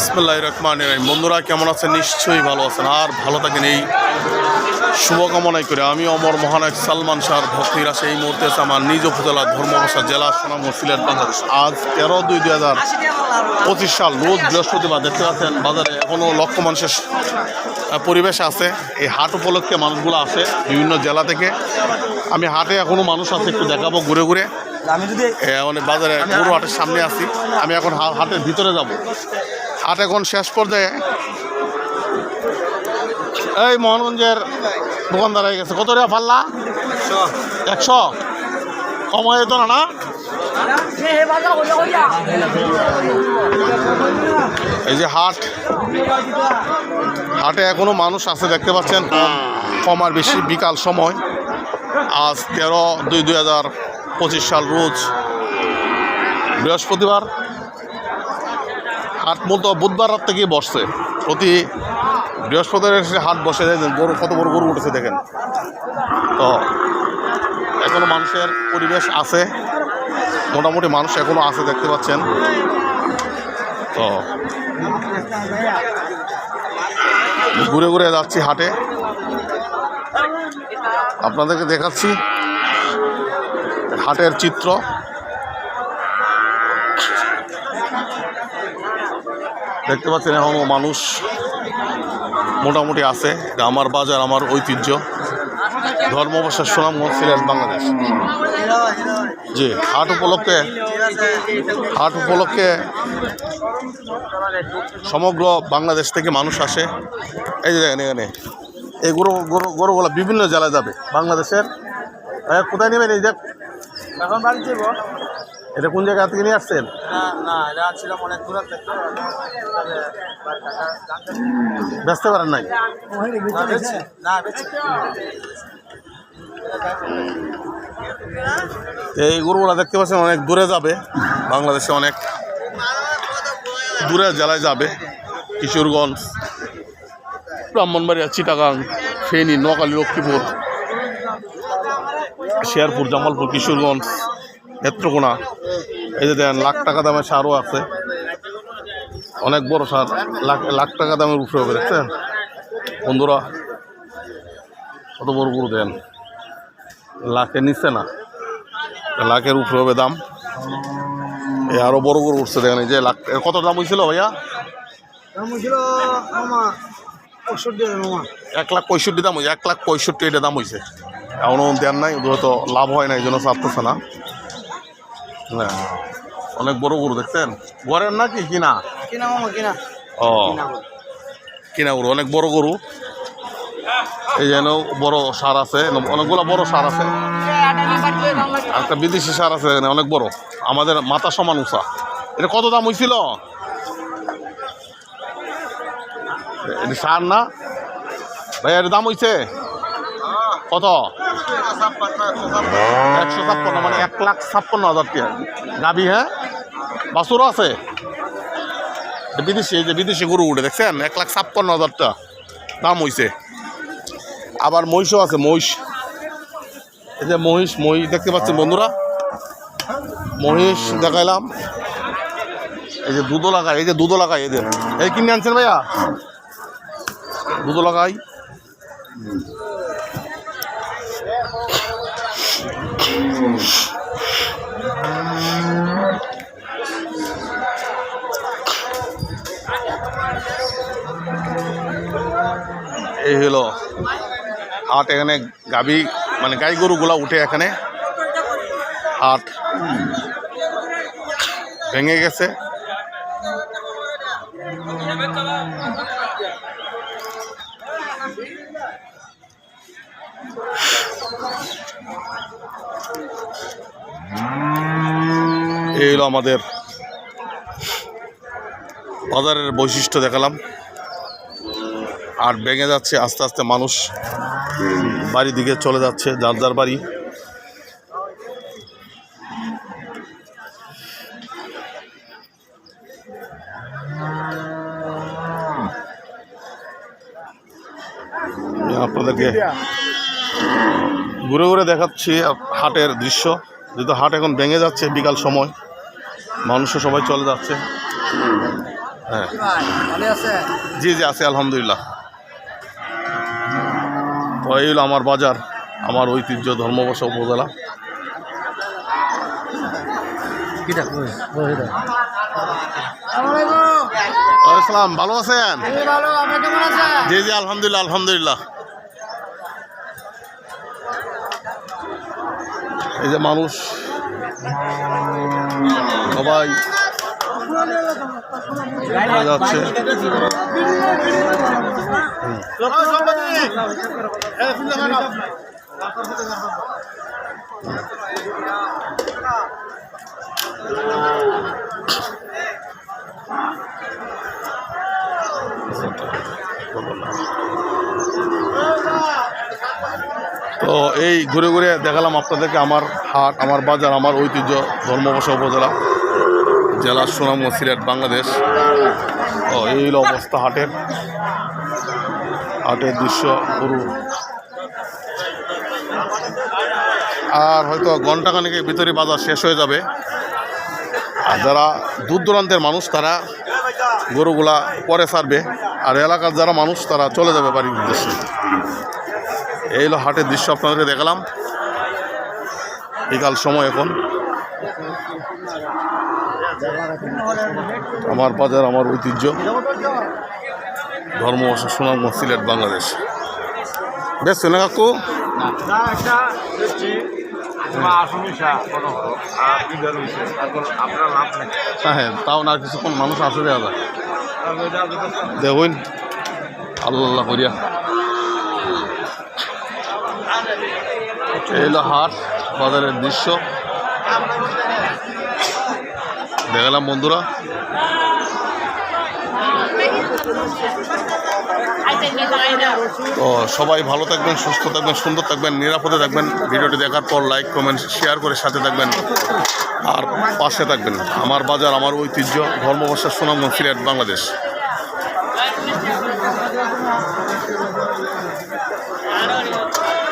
বিসমুল্লাহ রহমান রহিম। বন্ধুরা, কেমন আছেন? নিশ্চয়ই ভালো আছেন। আর ভালো থাকেন এই শুভকামনাই করে। আমি অমর মহানায়ক সালমান শাহর ভক্তিরা সেই মুহূর্তে আছে আমার নিজ উপজেলা ধর্মবাসা জেলা সোনাম সিলেট, বাংলাদেশ। আজ তেরো দুই দুই হাজার পঁচিশ সাল, রোজ বৃহস্পতিবার দেখতে পাচ্ছেন বাজারে এখনও লক্ষ মানুষের পরিবেশ আছে। এই হাট উপলক্ষে মানুষগুলো আসে বিভিন্ন জেলা থেকে। আমি হাটে এখনও মানুষ আছে, একটু দেখাবো ঘুরে ঘুরে। আমি যদি মানে বাজারে গরু হাটের সামনে আছি। আমি এখন হাটের ভিতরে যাব। হাট এখন শেষ পর্যায়ে। এই মোহনগঞ্জের দোকানদার হয়ে গেছে। কত টাকা পাল্লা একশো। কম হয়ে যেত না না? এই যে হাট। হাটে এখনও মানুষ আছে দেখতে পাচ্ছেন? কম কম আর বেশি বিকাল সময়। আজ তেরো দুই দুই হাজার পঁচিশ সাল রোজ বৃহস্পতিবার। হাট মূলত বুধবার রাত থেকেই বসছে। প্রতি বৃহস্পতিবার এসে হাট বসে, দেখেন গরু, কত বড় গরু উঠেছে, দেখেন। তো এখনও মানুষের পরিবেশ আছে, মোটামুটি মানুষ এখনও আছে, দেখতে পাচ্ছেন। তো ঘুরে ঘুরে যাচ্ছি হাটে। আপনাদেরকে দেখাচ্ছি হাটের চিত্র। দেখতে পাচ্ছেন এখনও মানুষ মোটামুটি আছে। আমার বাজার, আমার ঐতিহ্য। ধর্মবাসার সুনামগঞ্জ, সিলেট, বাংলাদেশ। জি, হাট উপলক্ষে হাট উপলক্ষে সমগ্র বাংলাদেশ থেকে মানুষ আসে। এই যে দেখেন এখানে, এই গরু গরু, গরুগুলো বিভিন্ন জেলায় যাবে বাংলাদেশের। কোথায় নেবেন এই যে? এখন বাড়ি যাব। এটা কোন জায়গা থেকে নিয়ে আসছেন? না এটা অনেক দূর থেকে। বেচতে পারেন নাই? না এই গরুগুলা দেখতে পাচ্ছেন অনেক দূরে যাবে। বাংলাদেশে অনেক দূরে জেলায় যাবে। কিশোরগঞ্জ ব্রাহ্মণবাড়িয়া চিটাগাং ফেনী নোয়াখালী লক্ষ্মীপুর। শেরপুর জামালপুর কিশোরগঞ্জ নেত্রকোনা। এই যে দেন লাখ টাকা দামের সারও আছে। অনেক বড় সার। লাখ লাখ টাকা দামের উপরে হবে দেখছেন? বন্ধুরা কত বড় গরু দেন লাখের নিচে না। লাখের উপরে হবে দাম। এ আরও বড় গরু উঠছে দেখেন এই যে লাখ কত দাম হয়েছিল ভাইয়া? এক লাখ পঁয়ষট্টি দাম হয়েছে এক লাখ পঁয়ষট্টি এটা দাম হয়েছে এখনও দেন নাই হয়তো লাভ হয় না এই জন্য চাপতেছে না। হ্যাঁ। অনেক বড় গরু দেখছেন? ঘরের না কি কিনা কিনা কিনা। ও। কিনা গরু। অনেক বড় গরু। এই যেন বড় সার আছে অনেকগুলো বড় সার আছে। আর একটা বিদেশি সার আছে এখানে অনেক বড়। আমাদের মাথা সমান উঁচা। এটা কত দাম হয়েছিল এটা সার না? ভাই এর দাম হয়েছে কত? একশো ছাপ্পান্ন মানে এক লাখ ছাপ্পান্ন হাজার টাকা গাবি হ্যাঁ? বাসুরও আছে। বিদেশি যে বিদেশি গরু উঠে দেখছেন? এক লাখ ছাপ্পান্ন হাজার টাকা দাম হয়েছে আবার মহিষও আছে, মহিষ। এই যে মহিষ মহিষ দেখতে পাচ্ছেন বন্ধুরা? মহিষ দেখাইলাম। এই যে দুধও লাগাই এই যে দুধও লাগাই এদের। এই কিনে আনছেন ভাইয়া? দুধও লাগাই এই হলো হাট এখানে গাবি মানে গাই গরুগুলা উঠে এখানে। হাট ভেঙে গেছে। এই হলো আমাদের বাজারের বৈশিষ্ট্য দেখালাম। আর ভেঙে যাচ্ছে আস্তে আস্তে মানুষ বাড়ির দিকে চলে যাচ্ছে, যার যার বাড়ি। আপনাদেরকে ঘুরে ঘুরে দেখাচ্ছি হাটের দৃশ্য। যেহেতু হাট এখন ভেঙে যাচ্ছে বিকাল সময়। মানুষও সবাই চলে যাচ্ছে। হ্যাঁ। জি জি আছে আলহামদুলিল্লাহ। তো এই হলো আমার বাজার আমার ঐতিহ্য ধর্মবর্ষ উপজেলা। আসসালাম ভালো আছেন? ভালো আপনি কেমন আছেন? জি জি আলহামদুলিল্লাহ আলহামদুলিল্লাহ। এই যে মানুষ সবাই যাচ্ছে। তো এই ঘুরে ঘুরে দেখালাম আপনাদেরকে আমার হাট, আমার বাজার, আমার ঐতিহ্য ধর্মবসা উপজেলা, জেলা সুনামগঞ্জ, সিলেট, বাংলাদেশ। তো এই হলো অবস্থা হাটের। হাটের দৃশ্য পুরো। আর হয়তো ঘন্টাখানেকের ভিতরে বাজার শেষ হয়ে যাবে। আর যারা দূর দূরান্তের মানুষ, তারা গরুগুলা পরে ছাড়বে আর এলাকার যারা মানুষ, তারা চলে যাবে বাড়ির উদ্দেশ্যে। এই হলো হাটের দৃশ্য আপনাদেরকে দেখালাম। বিকাল সময় এখন। আমার বাজার, আমার ঐতিহ্য। ধর্ম সুনাম সিলেট বাংলাদেশ। বেশ না কাকু? হ্যাঁ হ্যাঁ তাও না, কিছুক্ষণ মানুষ আছে দেওয়া দেখুন আল্লাহ করিয়া। এই হলো হাট, বাজারের দৃশ্য। দেখালাম বন্ধুরা। তো সবাই ভালো থাকবেন, সুস্থ থাকবেন, সুন্দর থাকবেন, নিরাপদে থাকবেন। ভিডিওটি দেখার পর লাইক, কমেন্ট, শেয়ার করে সাথে থাকবেন। আর পাশে থাকবেন। আমার বাজার, আমার ঐতিহ্য ধর্মবর্ষা সুনামগঞ্জ, সিলেট, বাংলাদেশ।